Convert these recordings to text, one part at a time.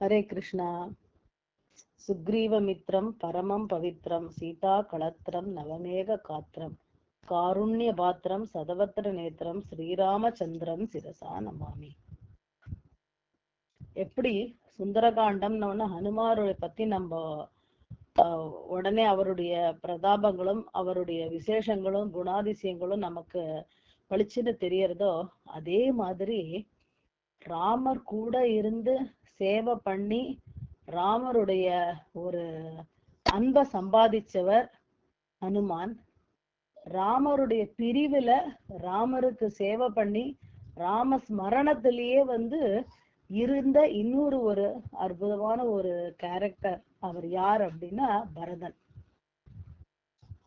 हरे कृष्णा सुग्रीवमित्रं परमं पवित्रं सीताकळत्रं नवमेघगात्रं कारुण्यपात्रं सदवत्र நேத்திரம் ஸ்ரீராமச்சந்திரம் சிரசா நமாமி எப்படி சுந்தரகாண்டம்னு ஹனுமாரை பத்தி நம்ம ஆஹ், உடனே அவருடைய பிரதாபங்களும் அவருடைய விசேஷங்களும் குணாதிசயங்களும் நமக்கு பளிச்சுன்னு தெரியறதோ அதே மாதிரி ராமர் கூட இருந்து சேவை பண்ணி ராமருடைய ஒரு அன்பை சம்பாதிச்சவர் ஹனுமான். ராமருடைய பிரிவுல ராமருக்கு சேவை பண்ணி ராம ஸ்மரணத்திலேயே வந்து இருந்த இன்னொரு ஒரு அற்புதமான ஒரு கேரக்டர் அவர் யார் அப்படின்னா பரதன்.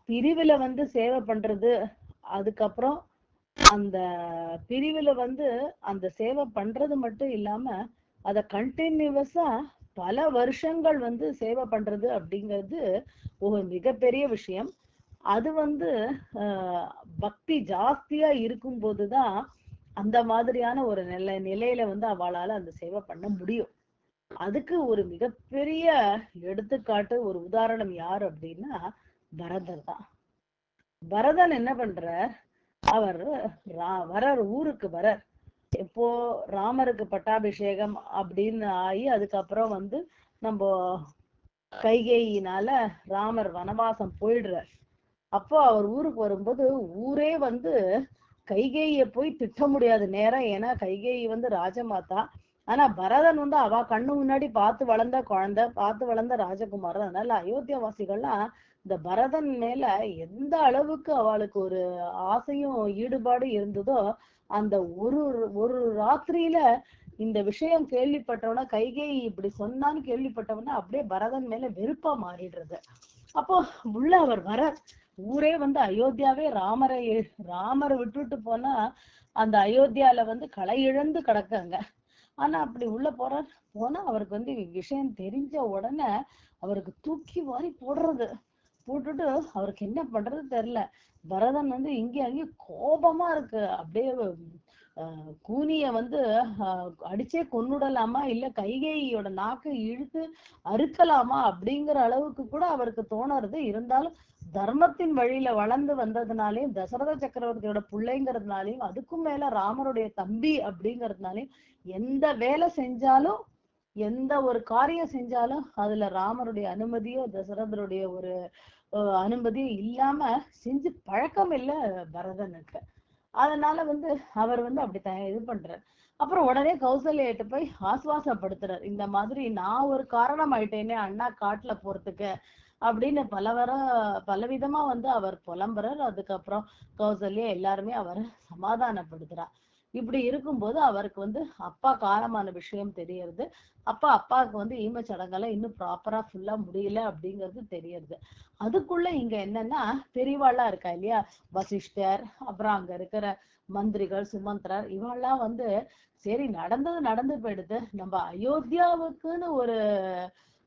பிரிவுல வந்து சேவை பண்றது அதுக்கப்புறம் அந்த பிரிவுல வந்து அந்த சேவை பண்றது மட்டும் இல்லாம அத கண்டினியூவஸா பல வருஷங்கள் வந்து சேவை பண்றது அப்படிங்கிறது ஒரு மிகப்பெரிய விஷயம். அது வந்து பக்தி ஜாஸ்தியா இருக்கும் போதுதான் அந்த மாதிரியான ஒரு நிலை நிலையில வந்து அவளால அந்த சேவை பண்ண முடியும். அதுக்கு ஒரு மிகப்பெரிய எடுத்துக்காட்டு ஒரு உதாரணம் யார் அப்படின்னா பரதர் தான். பரதன் என்ன பண்ற அவர் வரர் ஊருக்கு வரர் எப்போ ராமருக்கு பட்டாபிஷேகம் அப்படின்னு ஆகி அதுக்கப்புறம் வந்து நம்ம கைகேயினால ராமர் வனவாசம் போயிடுறார். அப்போ அவர் ஊருக்கு வரும்போது ஊரே வந்து கைகேயிய போய் திட்ட முடியாது நேரம் ஏன்னா கைகேயி வந்து ராஜமாதா. ஆனா பரதன் வந்து அவ கண்ணு முன்னாடி பார்த்து வளர்ந்த குழந்தை பார்த்து வளர்ந்த ராஜகுமாரன். அதனால அயோத்தியா வாசிகள்லாம் இந்த பரதன் மேல எந்த அளவுக்கு அவளுக்கு ஒரு ஆசையும் ஈடுபாடு இருந்ததோ அந்த ஒரு ஒரு ராத்திரியில இந்த விஷயம் கேள்விப்பட்டவன கைகை இப்படி சொன்னான்னு கேள்விப்பட்டவன அப்படியே பரதன் மேல வெறுப்பா மாறிடுறது. அப்போ உள்ள அவர் வர ஊரே வந்து அயோத்தியாவே ராமரை ராமரை விட்டுட்டு போனா அந்த அயோத்தியால வந்து களை இழந்து கிடக்காங்க. ஆனா அப்படி உள்ள போற போனா அவருக்கு வந்து விஷயம் தெரிஞ்ச உடனே அவருக்கு தூக்கி வாரி போடுறது. போட்டுட்டு அவருக்கு என்ன பண்றது தெரியல. பரதன் வந்து இங்கே அங்கேயும் கோபமா இருக்கு. அப்படியே கூனிய வந்து அடிச்சே கொன்னுடலாமா? இல்ல கைகையோட நாக்கை இழுத்து அறுக்கலாமா? அப்படிங்கிற அளவுக்கு கூட அவருக்கு தோணுறது. இருந்தாலும் தர்மத்தின் வழியில வளர்ந்து வந்ததுனாலையும் தசரத சக்கரவர்த்தியோட பிள்ளைங்கிறதுனாலையும் அதுக்கும் மேல ராமருடைய தம்பி அப்படிங்கறதுனாலையும் எந்த வேலை செஞ்சாலும் எந்த ஒரு காரியம் செஞ்சாலும் அதுல ராமருடைய அனுமதியோ தசரதருடைய ஒரு அனுமதி இல்லாம செஞ்சு பழக்கம் இல்ல பரதனுக்கு அதனால வந்து அவர் வந்து அப்படி த- இது பண்றார். அப்புறம் உடனே கௌசல்யிட்ட போய் ஆசுவாசப்படுத்துறாரு. இந்த மாதிரி நான் ஒரு காரணம் ஆயிட்டேனே அண்ணா காட்டுல போறதுக்கு அப்படின்னு பலவர பலவிதமா வந்து அவர் புலம்புறார். அதுக்கப்புறம் கௌசல்யா எல்லாருமே அவரை சமாதானப்படுத்துறா. இப்படி இருக்கும்போது அவருக்கு வந்து அப்பா காலமான விஷயம் தெரியறது. அப்பா அப்பாவுக்கு வந்து ஈம சடங்கெல்லாம் இன்னும் ப்ராப்பரா ஃபுல்லா முடியல அப்படிங்கிறது தெரியறது. அதுக்குள்ள இங்க என்னன்னா பெரியவாளா இருக்கா இல்லையா? வசிஷ்டர் அப்புறம் அங்க இருக்கிற மந்திரிகள் சுமந்திரர் இவெல்லாம் வந்து சரி நடந்தது நடந்து போயிடுது. நம்ம அயோத்தியாவுக்குன்னு ஒரு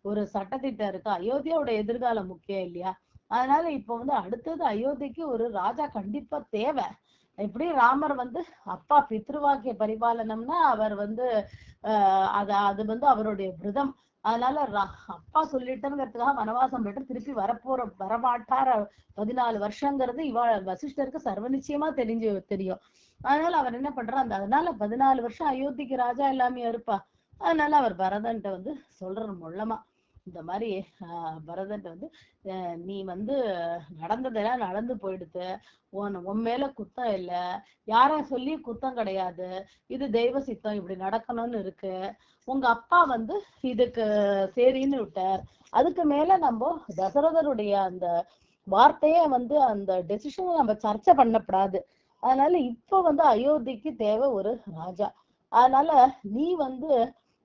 ஒரு சட்டத்திட்டம் இருக்கு. அயோத்தியாவோட எதிர்காலம் முக்கியம் இல்லையா? அதனால இப்ப வந்து அடுத்தது அயோத்திக்கு ஒரு ராஜா கண்டிப்பா தேவை. இப்படி ராமர் வந்து அப்பா பித்ருவாக்கிய பரிபாலனம்னா அவர் வந்து ஆஹ் அது அது வந்து அவருடைய விரதம். அதனால ரா- அப்பா சொல்லிட்டேங்கிறதுக்காக வனவாசம் போயிட்டு திருப்பி வரப்போற வரமாட்டார். பதினாலு வருஷங்கிறது இவா வசிஷ்டருக்கு சர்வ நிச்சயமா தெரிஞ்சு தெரியும். அதனால அவர் என்ன பண்றாரு அந்த அதனால பதினாலு வருஷம் அயோத்திக்கு ராஜா எல்லாமே இருப்பா. அதனால அவர் பரதன்ட்ட வந்து சொல்றாரு மொள்ளமா இந்த மாதிரி ஆஹ் வந்து அஹ் நீ வந்து நடந்ததெல்லாம் நடந்து போயிடுத்து. உன் உன் மேல குத்தம் இல்ல. யாரா சொல்லி குத்தம் கிடையாது. இது தெய்வ சித்தம். இப்படி நடக்கணும்னு இருக்கு. உங்க அப்பா வந்து இதுக்கு சரின்னு விட்டார். அதுக்கு மேல நம்ம தசரதருடைய அந்த வார்த்தையே வந்து அந்த டெசிஷனை நம்ம சர்ச்சை பண்ணப்படாது. அதனால இப்ப வந்து அயோத்திக்கு தேவை ஒரு ராஜா. அதனால நீ வந்து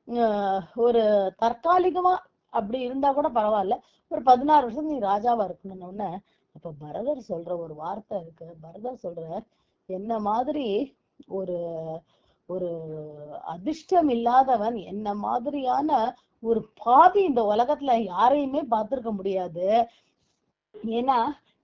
ஆஹ் ஒரு தற்காலிகமா அப்படி இருந்தா கூட பரவாயில்ல. ஒரு பதினாறு வருஷம் நீ ராஜாவா இருக்கணும்னு உடனே அப்ப பரதர் சொல்ற ஒரு வார்த்தை இருக்கு. பரதர் சொல்ற என்ன மாதிரி ஒரு ஒரு அதிர்ஷ்டம் இல்லாதவன் என்ன மாதிரியான ஒரு பாதி இந்த உலகத்துல யாரையுமே பார்த்திருக்க முடியாது. ஏன்னா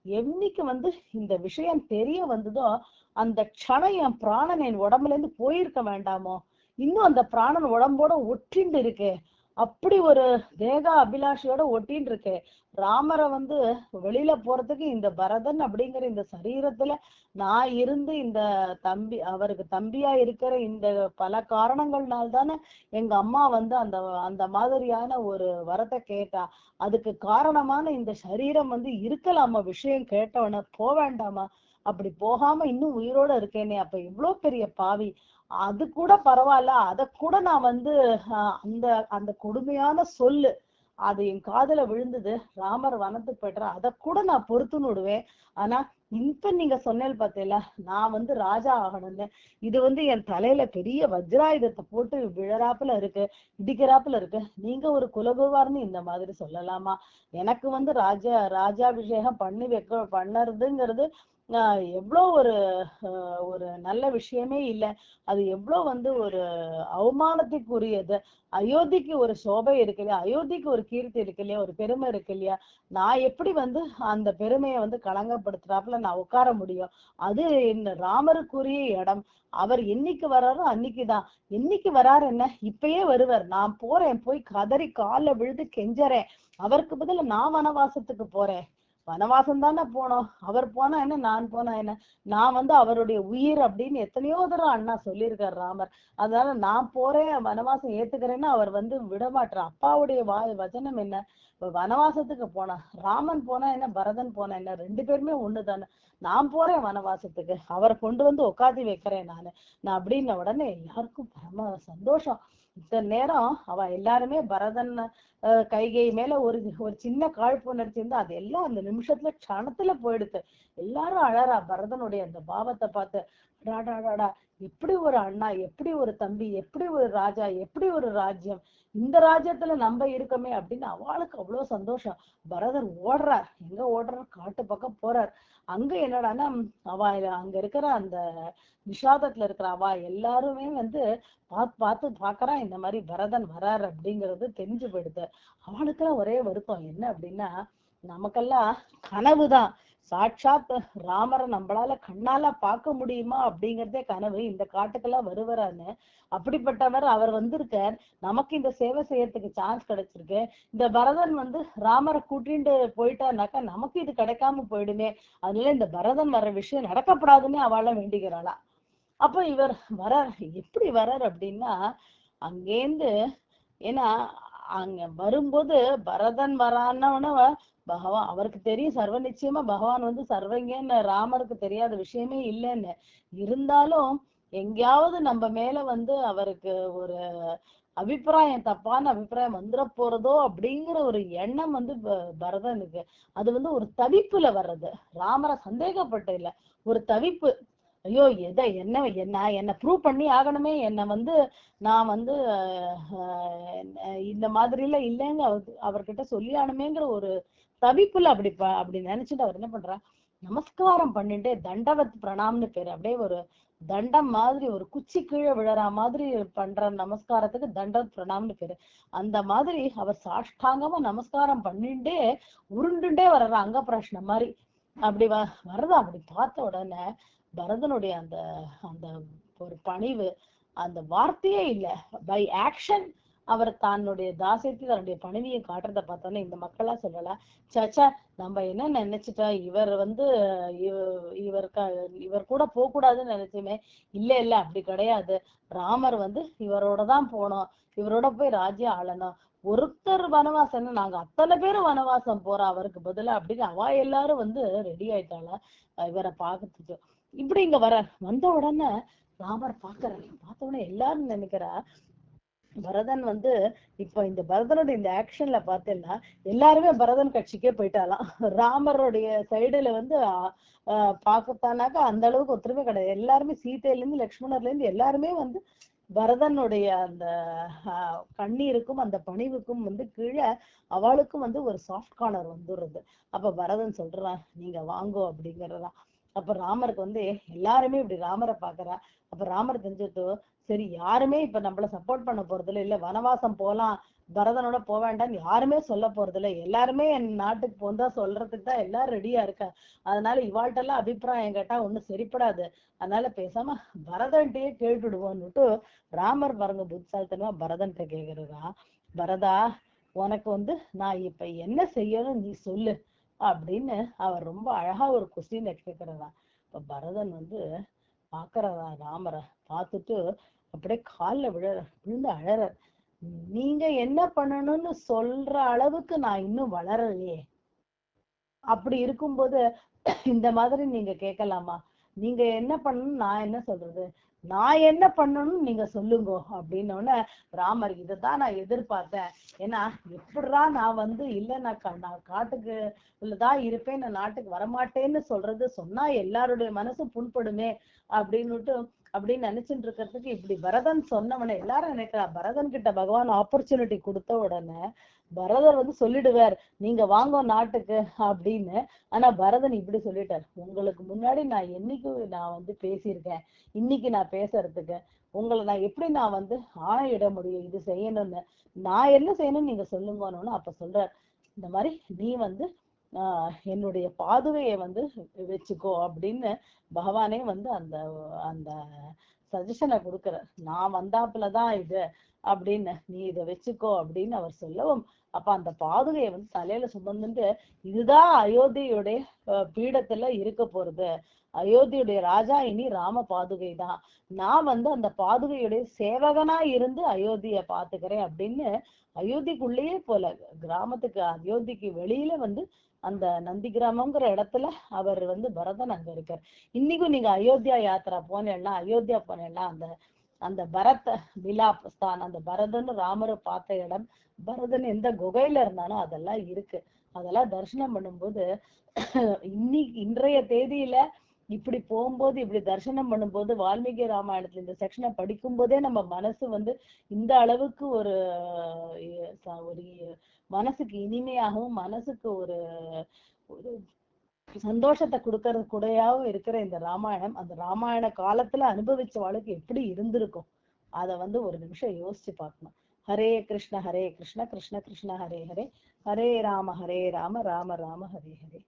என்னைக்கு வந்து இந்த விஷயம் தெரிய வந்ததோ அந்த க்ஷணம் என் பிராணன் என் உடம்புல இருந்து போயிருக்க வேண்டாமோ இன்னும் அந்த பிராணன் உடம்போட ஒற்றிண்டு இருக்கு அப்படி ஒரு தேக அபிலாஷையோட ஒட்டின்னு இருக்கே ராமரை வந்து வெளியில போறதுக்கு இந்த பரதன் அப்படிங்கிற இந்த சரீரத்துல நான் இருந்து இந்த தம்பி அவருக்கு தம்பியா இருக்கிற இந்த பல காரணங்கள்னால தானே எங்க அம்மா வந்து அந்த அந்த மாதிரியான ஒரு வரத்தை கேட்டா. அதுக்கு காரணமான இந்த சரீரம் வந்து இருக்கலாமா? விஷயம் கேட்டவன போக வேண்டாமா அப்படி போகாம இன்னும் உயிரோட இருக்கேனே அப்ப இவ்வளவு பெரிய பாவி. அது கூட பரவாயில்ல அத கூட நான் வந்து அந்த அந்த கொடுமையான சொல்லு அது என் காதுல விழுந்தது ராமர் வனத்துக்கு போயிட்டுற அத கூட நான் பொறுத்துன்னு விடுவேன். ஆனா இப்ப நீங்க சொன்னேன் பார்த்தீங்களா நான் வந்து ராஜா ஆகணும்னு. இது வந்து என் தலையில பெரிய வஜ்ராயுதத்தை போட்டு விழறாப்புல இருக்கு இடிக்கிறாப்புல இருக்கு. நீங்க ஒரு குலகுவார்னு இந்த மாதிரி சொல்லலாமா? எனக்கு வந்து ராஜா ராஜாபிஷேகம் பண்ணி வைக்க பண்ணறதுங்கிறது எவ்வளோ ஒரு ஒரு நல்ல விஷயமே இல்லை. அது எவ்வளோ வந்து ஒரு அவமானத்துக்குரியது. அயோத்திக்கு ஒரு சோபை இருக்கு இல்லையா? அயோத்திக்கு ஒரு கீர்த்தி இருக்கு இல்லையா? ஒரு பெருமை இருக்கு இல்லையா? நான் எப்படி வந்து அந்த பெருமையை வந்து களங்கப்படுத்துறாப்புல நான் உட்கார முடியும். அது என்ன ராமருக்குரிய இடம். அவர் என்னைக்கு வர்றாரோ அன்னைக்குதான். என்னைக்கு வராரு என்ன? இப்பயே வருவார். நான் போறேன். போய் கதறி கால்ல விழுது கெஞ்சறேன். அவருக்கு பதிலா நான் வனவாசத்துக்கு போறேன். வனவாசம் தானே போனோம். அவர் போனா என்ன நான் போனா என்ன? நான் வந்து அவருடைய உயிர் அப்படின்னு எத்தனையோ தடவை அண்ணா சொல்லியிருக்காரு ராமர். அதனால நான் போறேன் வனவாசம் ஏத்துக்கிறேன்னா அவர் வந்து விடமாட்டார் அப்பாவுடைய வா வச்சனம் என்ன? வனவாசத்துக்கு போனா ராமன் போனா என்ன பரதன் போனா என்ன? ரெண்டு பேருமே ஒண்ணுதானே. நான் போறேன் வனவாசத்துக்கு. அவரை கொண்டு வந்து உட்காந்து வைக்கிறேன் நானு. நான் அப்படின்ன உடனே எல்லாருக்கும் பரம சந்தோஷம். இந்த நேரம் அவ எல்லாருமே பரதன் கைகை மேல ஒரு ஒரு சின்ன காழ்ப்பு இருந்தா அது எல்லாம் அந்த நிமிஷத்துல க்ஷணத்துல போயிடுது. எல்லாரும் அழறா பரதனுடைய அந்த பாவத்தை பார்த்து அடாடாடாடா இப்படி ஒரு அண்ணா எப்படி ஒரு தம்பி எப்படி ஒரு ராஜா எப்படி ஒரு ராஜ்யம்? இந்த ராஜ்யத்துல நம்ம இருக்கோமே அப்படின்னு அவளுக்கு அவ்வளவு சந்தோஷம். பரதன் ஓடுறார். எங்க ஓடுறார்? காட்டு பக்கம் போறார். அங்க என்னடான்னா அவ அங்க இருக்கிற அந்த விஷாதத்துல இருக்கிற அவ எல்லாருமே வந்து பார்த்து பார்த்து பாக்குறான் இந்த மாதிரி பரதன் வராரு அப்படிங்கிறது தெரிஞ்சு போயிடுது. அவளுக்கெல்லாம் ஒரே வருத்தம். என்ன அப்படின்னா நமக்கெல்லாம் கனவுதான். சாட்சாத் ராமரை நம்மளால கண்ணால பார்க்க முடியுமா அப்படிங்கறதே கனவு. இந்த காட்டுக்கெல்லாம் வருவரான்னு அப்படிப்பட்டவர் அவர் வந்திருக்கார். நமக்கு இந்த சேவை செய்யறதுக்கு சான்ஸ் கிடைச்சிருக்கு. இந்த பரதன் வந்து ராமரை கூட்டிட்டு போயிட்டானாக்கா நமக்கு இது கிடைக்காம போயிடுமே. அதனால இந்த பரதன் வர விஷயம் நடக்கப்படாதுன்னு அவள வேண்டிக்கிறாளா. அப்ப இவர் வரார் எப்படி வரார் அப்படின்னா அங்கேருந்து ஏன்னா அங்க வரும்போது பரதன் வரான்னவன பகவான் அவருக்கு தெரியும் சர்வ நிச்சயமா பகவான் வந்து சர்வங்கன்னு ராமருக்கு தெரியாத விஷயமே இல்லைன்னு. இருந்தாலும் எங்கேயாவது நம்ம மேல வந்து அவருக்கு ஒரு அபிப்பிராயம் தப்பான அபிப்பிராயம் வந்துட போறதோ அப்படிங்கிற ஒரு எண்ணம் வந்து ப- பரதனுக்கு. அது வந்து ஒரு தவிப்புல வர்றது. ராமரை சந்தேகப்பட்டு இல்ல ஒரு தவிப்பு. ஐயோ எதை என்ன என்ன என்ன ப்ரூவ் பண்ணி ஆகணுமே என்னை வந்து நான் வந்து இந்த மாதிரில இல்லைங்க அவர்கிட்ட சொல்லி ஆகணுமேங்கிற ஒரு தவிப்புல அப்படி அப்படி நினைச்சிட்டு அவர் என்ன பண்றா நமஸ்காரம் பண்ணிட்டு தண்டவத் பிரணாம்னு பேரு அப்படியே ஒரு தண்டம் மாதிரி ஒரு குச்சி கீழே விழற மாதிரி பண்ற நமஸ்காரத்துக்கு தண்டவத் பிரணாம்னு பேரு. அந்த மாதிரி அவர் சாஷ்டாங்கமா நமஸ்காரம் பண்ணிட்டே உருண்டுண்டே வர்ற அங்க பிரஷ்னம் மாதிரி. அப்படி வ வர்றதா அப்படி பார்த்த உடனே பரதனுடைய அந்த அந்த ஒரு பணிவு அந்த வார்த்தையே இல்ல. பை ஆக்ஷன் அவர் தன்னுடைய தாசியத்தை தன்னுடைய பணிவியை காட்டுறத பார்த்தோன்னே இந்த மக்களா சொல்லலாம் சச்சா நம்ம என்ன நினைச்சிட்டா? இவர் வந்து இவ- இவர் இவர் கூட போக கூடாதுன்னு நினைச்சுமே. இல்ல இல்ல அப்படி கிடையாது. ராமர் வந்து இவரோட தான் போனோம். இவரோட போய் ராஜ்யம் ஆளணும். ஒருத்தர் வனவாசம் நாங்க அத்தனை பேரும் வனவாசம் போறோம். அவருக்கு பதிலா அப்படின்னு அவ எல்லாரும் வந்து ரெடி ஆயிட்டாளா? இவரை பாக்குறதுக்கு இப்படி இங்க வர வந்த உடனே ராமர் பாக்குறாரு பார்த்த உடனே எல்லாரும் நினைக்கிறா பரதன் வந்து இப்ப இந்த பரதனுடைய இந்த ஆக்ஷன்ல பார்த்தேன்னா எல்லாருமே பரதன் கட்சிக்கே போயிட்டாலாம். ராமருடைய சைடுல வந்து ஆஹ் அந்த அளவுக்கு ஒத்துருமே கிடையாது. எல்லாருமே சீதையில இருந்து லக்ஷ்மணர்ல இருந்து எல்லாருமே வந்து பரதனுடைய அந்த ஆஹ் கண்ணீருக்கும் அந்த பணிவுக்கும் வந்து கீழே அவளுக்கும் வந்து ஒரு சாஃப்ட் கார்னர் வந்துடுறது. அப்ப பரதன் சொல்றான் நீங்க வாங்கோ அப்படிங்கறதான். அப்ப ராமருக்கு வந்து எல்லாருமே இப்படி ராமரை பாக்குறா அப்ப ராமர் தெரிஞ்சது சரி யாருமே இப்ப நம்மள சப்போர்ட் பண்ண போறது இல்ல இல்ல வனவாசம் போலாம் பரதனோட போக வேண்டாம்னு யாருமே சொல்ல போறது எல்லாருமே என் நாட்டுக்கு போந்தா சொல்றதுக்கு தான் எல்லாரும் ரெடியா இருக்கா. அதனால இவாள்கிட்ட எல்லாம் அபிப்பிராயம் கேட்டா ஒண்ணும் சரிப்படாது. அதனால பேசாம பரதன்ட்டயே கேட்டுடுவோம்னுட்டு ராமர் பாருங்க புத்தால்தனமா பரதன்ட்ட கேக்குறதா பரதா உனக்கு வந்து நான் இப்ப என்ன செய்யணும் நீ சொல்லு. அப்படின்னு அவர் ரொம்ப அழகா ஒரு கொஸ்டின் கேக்குறதா இப்ப பரதன் வந்து பாக்குறதா ராமரை. பார்த்துட்டு அப்படியே கால்ல விழ விழுந்து அழறார். நீங்க என்ன பண்ணணும்னு சொல்ற அளவுக்கு நான் இன்னும் வளரலையே. அப்படி இருக்கும்போது இந்த மாதிரி நீங்க கேட்கலாமா நீங்க என்ன பண்ணணும் நான் என்ன சொல்றது? நான் என்ன பண்ணணும்னு நீங்க சொல்லுங்க அப்படின்னோடனே ராமர் இதைத்தான் நான் எதிர்பார்த்தேன். ஏன்னா எப்படிடா நான் வந்து இல்ல நான் நான் காட்டுக்கு தான் இருப்பேன் நான் நாட்டுக்கு வரமாட்டேன்னு சொல்றது சொன்னா எல்லாருடைய மனசும் புண்படுமே அப்படின்னுட்டு அப்படின்னு நினைச்சிட்டு இருக்கிறதுக்கு இப்படி பரதன் சொன்னவன எல்லாரும் நினைக்கிறா பரதன் கிட்ட பகவான் ஆப்பர்ச்சுனிட்டி கொடுத்த உடனே பரதர் வந்து சொல்லிடுவார் நீங்க வாங்க நாட்டுக்கு அப்படின்னு. ஆனா பரதன் இப்படி சொல்லிட்டார் உங்களுக்கு முன்னாடி நான் என்னைக்கு நான் வந்து பேசியிருக்கேன் இன்னைக்கு நான் பேசுறதுக்கு. உங்களை நான் எப்படி நான் வந்து ஆணையிட முடியும் இது செய்யணும்னு. நான் என்ன செய்யணும்னு நீங்க சொல்லுங்கன்னு அப்ப சொல்றார். இந்த மாதிரி நீ வந்து என்னுடைய பாதுகையை வந்து வச்சுக்கோ அப்படின்னு பகவானே வந்து அந்த அந்த சஜஷனை கொடுக்கிறார். நான் வந்தாப்புலதான் இது அப்படின்னு நீ இதை வச்சுக்கோ அப்படின்னு அவர் சொல்லவும் அப்ப அந்த பாதுகையை வந்து தலையில சுமந்துட்டு இதுதான் அயோத்தியுடைய பீடத்துல இருக்க போறது. அயோத்தியுடைய ராஜா இனி ராம பாதுகை தான். நான் வந்து அந்த பாதுகையுடைய சேவகனா இருந்து அயோத்திய பாத்துக்கிறேன் அப்படின்னு அயோத்திக்குள்ளேயே போல கிராமத்துக்கு அயோத்திக்கு வெளியில வந்து அந்த நந்தி கிராமங்கிற இடத்துல அவர் வந்து பரதன் அங்க இருக்கார். இன்னைக்கும் நீங்க அயோத்தியா யாத்திரா போனேன்னா அயோத்தியா போனேன்னா அந்த அந்த பரத விலாப் ஸ்தான் அந்த பரதன் ராமரை பார்த்த இடம் பரதன் எந்த குகையில இருந்தானோ அதெல்லாம் இருக்கு. அதெல்லாம் தரிசனம் பண்ணும்போது இன்னைக்கு இன்றைய தேதியில இப்படி போகும்போது இப்படி தரிசனம் பண்ணும்போது வால்மீகி ராமாயணத்துல இந்த செக்ஷனை படிக்கும் போதே நம்ம மனசு வந்து இந்த அளவுக்கு ஒரு ஒரு மனசுக்கு இனிமையாகவும் மனசுக்கு ஒரு ஒரு சந்தோஷத்தை கொடுக்கறது கூடயாவும் இருக்கிற இந்த ராமாயணம் அந்த ராமாயண காலத்துல அனுபவிச்சவாளுக்கு எப்படி இருந்திருக்கும்? அத வந்து ஒரு நிமிஷம் யோசிச்சு பார்க்கணும். ஹரே கிருஷ்ண ஹரே கிருஷ்ண கிருஷ்ண கிருஷ்ண ஹரே ஹரே. ஹரே ராம ஹரே ராம ராம ராம ஹரே ஹரே.